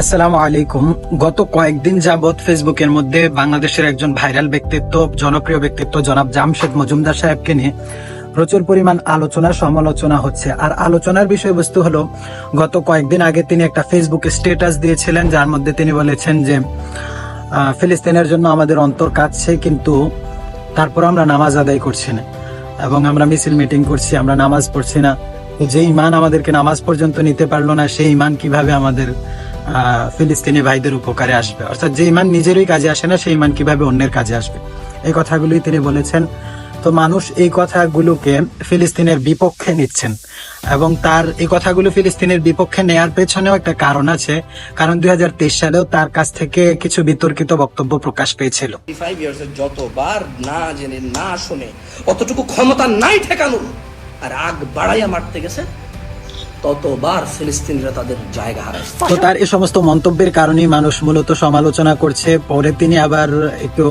আসসালামু আলাইকুম। গত কয়েকদিন যাবৎ ফেসবুকের মধ্যে বাংলাদেশের একজন ভাইরাল ব্যক্তিত্ব, জনপ্রিয় ব্যক্তিত্ব জনাব জামশেদ মজুমদার সাহেবকে নিয়ে প্রচুর পরিমাণ আলোচনা, সমালোচনা হচ্ছে। আর আলোচনার বিষয়বস্তু হলো, গত কয়েকদিন আগে তিনি একটা ফেসবুকে স্ট্যাটাস দিয়েছিলেন, যার মধ্যে তিনি বলেছেন যে ফিলিস্তিনের জন্য আমাদের অন্তর কাঁদছে, কিন্তু তারপর আমরা নামাজ আদায় করছি না। এবং আমরা মিছিল মিটিং করছি, আমরা নামাজ পড়ছি না। যে ইমান আমাদেরকে নামাজ পর্যন্ত নিতে পারল না, সেই ইমান কীভাবে আমাদের ফিলিস্তিনি ভাইদের উপকারে আসবে। অর্থাৎ যে ইমান নিজেরই কাজে আসে না, সেই ইমান কীভাবে অন্যের কাজে আসবে? এই কথাগুলোই তিনি বলেছেন। তো মানুষ এই কথাগুলোকে ফিলিস্তিনের বিপক্ষে নিচ্ছেন এবং তার, এই কথাগুলো ফিলিস্তিনের বিপক্ষে নেয়ার পেছনেও একটা কারণ আছে। কারণ দুই হাজার তেইশ সালেও তার কাছ থেকে কিছু বিতর্কিত বক্তব্য প্রকাশ পেয়েছিল। যতবার না জেনে, না শুনে, অতটুকু ক্ষমতা নাই ঠেকানোর, আর আগ বাড়াইয়া মারতে গেছে ততবার ফিলিস্তিনিরা তাদের জায়গা হারাইছে তো তার এই সমস্ত মন্তব্যের কারণেই মানুষ মূলত সমালোচনা করছে। পরে তিনি আবার একটু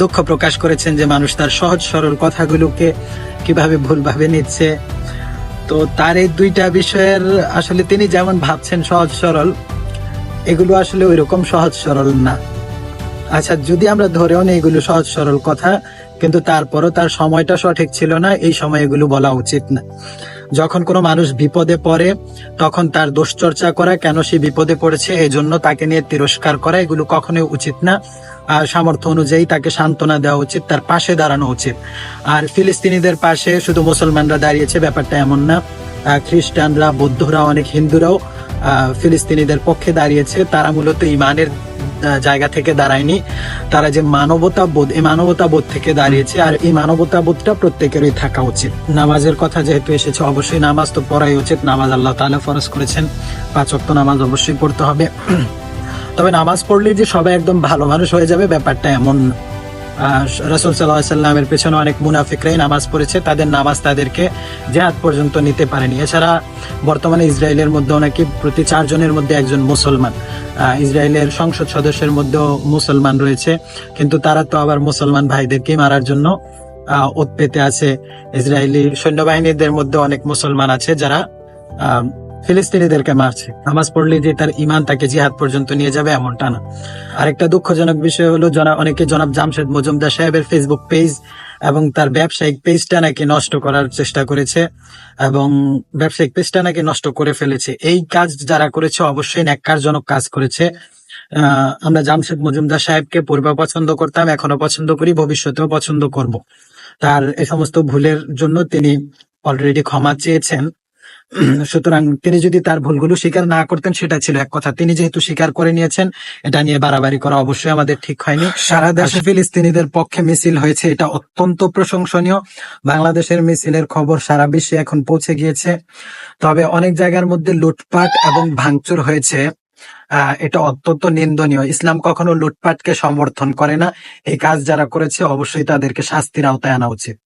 দুঃখ প্রকাশ করেছেন যে মানুষ তার সহজ সরল কথাগুলোকে কীভাবে ভুলভাবে নিচ্ছে। তো তার এই দুইটা বিষয়ের আসলে তিনি যেমন ভাবছেন সহজ সরল, এগুলো আসলে ওই রকম সহজ সরল না। আচ্ছা যদি আমরা ধরেও নিই এগুলো সহজ সরল কথা, কিন্তু তারপরও তার সময়টা সঠিক ছিল না, এই সময় এগুলো বলা উচিত না। যখন কোনো মানুষ বিপদে পড়ে, তখন তার দোষ চর্চা করা কেন সে বিপদে পড়েছে এই জন্য তাকে নিয়ে তিরস্কার করা, এগুলো কখনোই উচিত না। আর সামর্থ্য অনুযায়ী তাকে সান্ত্বনা দেওয়া উচিত, তার পাশে দাঁড়ানো উচিত। আর ফিলিস্তিনিদের পাশে শুধু মুসলমানরা দাঁড়িয়েছে, ব্যাপারটা এমন না। খ্রিস্টানরা, বৌদ্ধরা, অনেক হিন্দুরাও ফিলিস্তিনিদের পক্ষে দাঁড়িয়েছে। তারা মূলত ইমানের জায়গা থেকে দাঁড়ায়নি। তারা যে মানবতা বোধ, এই মানবতা বোধ থেকে দাঁড়িয়েছে আর এই মানবতা বোধটা প্রত্যেকেরই থাকা উচিত। নামাজের কথা যেহেতু এসেছে, অবশ্যই নামাজ তো পড়াই উচিত। নামাজ আল্লাহ তাআলা ফরজ করেছেন। পাঁচ ওয়াক্ত নামাজ অবশ্যই পড়তে হবে। তবে নামাজ পড়লে যে সবাই একদম ভালো মানুষ হয়ে যাবে, ব্যাপারটা এমন রসুল সাল্লাহ সাল্লামের পেছনে অনেক মুনাফিকরাই নামাজ পড়েছে তাদের নামাজ তাদেরকে জেহাদ পর্যন্ত নিতে পারেনি। এছাড়া বর্তমানে ইসরায়েলের মধ্যে নাকি প্রতি চারজনের মধ্যে একজন মুসলমান ইসরায়েলের সংসদ সদস্যের মধ্যেও মুসলমান রয়েছে। কিন্তু তারা তো আবার মুসলমান ভাইদেরকে মারার জন্য আহ, ওত পেতে আছে। ইসরায়েলি সৈন্যবাহিনীদের মধ্যে অনেক মুসলমান আছে যারা ফিলিস্তিনিদেরকে মারছে। নামাজ পড়লে যে তার ইমান তাকে জিহাদ পর্যন্ত নিয়ে যাবে এমনটা না। আরেকটা দুঃখজনক বিষয় হলো, জনা, অনেকে জনাব জামশেদ মজুমদার সাহেবের ফেসবুক পেজ এবং তার ব্যবসায়িক পেজটা নাকি নষ্ট করার চেষ্টা করেছে এবং ব্যবসায়িক পেজটা নাকি নষ্ট করে ফেলেছে। এই কাজ যারা করেছে, অবশ্যই ন্যাক্কারজনক কাজ করেছে। আমরা জামশেদ মজুমদার সাহেবকে পূর্বে পছন্দ করতাম, এখনও পছন্দ করি, ভবিষ্যতেও পছন্দ করব। তার এ সমস্ত ভুলের জন্য তিনি অলরেডি ক্ষমা চেয়েছেন। সুতরাং তিনি যদি তার ভুলগুলো স্বীকার না করতেন সেটা ছিল এক কথা। তিনি যেহেতু স্বীকার করে নিয়েছেন এটা নিয়ে বাড়াবাড়ি করা অবশ্যই আমাদের ঠিক হয়নি। সারা দেশে ফিলিস্তিনিদের পক্ষে মিছিল হয়েছে এটা অত্যন্ত প্রশংসনীয়। বাংলাদেশের মিছিলের খবর সারা বিশ্বে এখন পৌঁছে গিয়েছে। তবে অনেক জায়গার মধ্যে লুটপাট এবং ভাঙচুর হয়েছে। আহ, এটা অত্যন্ত নিন্দনীয়। ইসলাম কখনো লুটপাটকে সমর্থন করে না। এই কাজ যারা করেছে অবশ্যই তাদেরকে শাস্তির আওতায় আনা উচিত।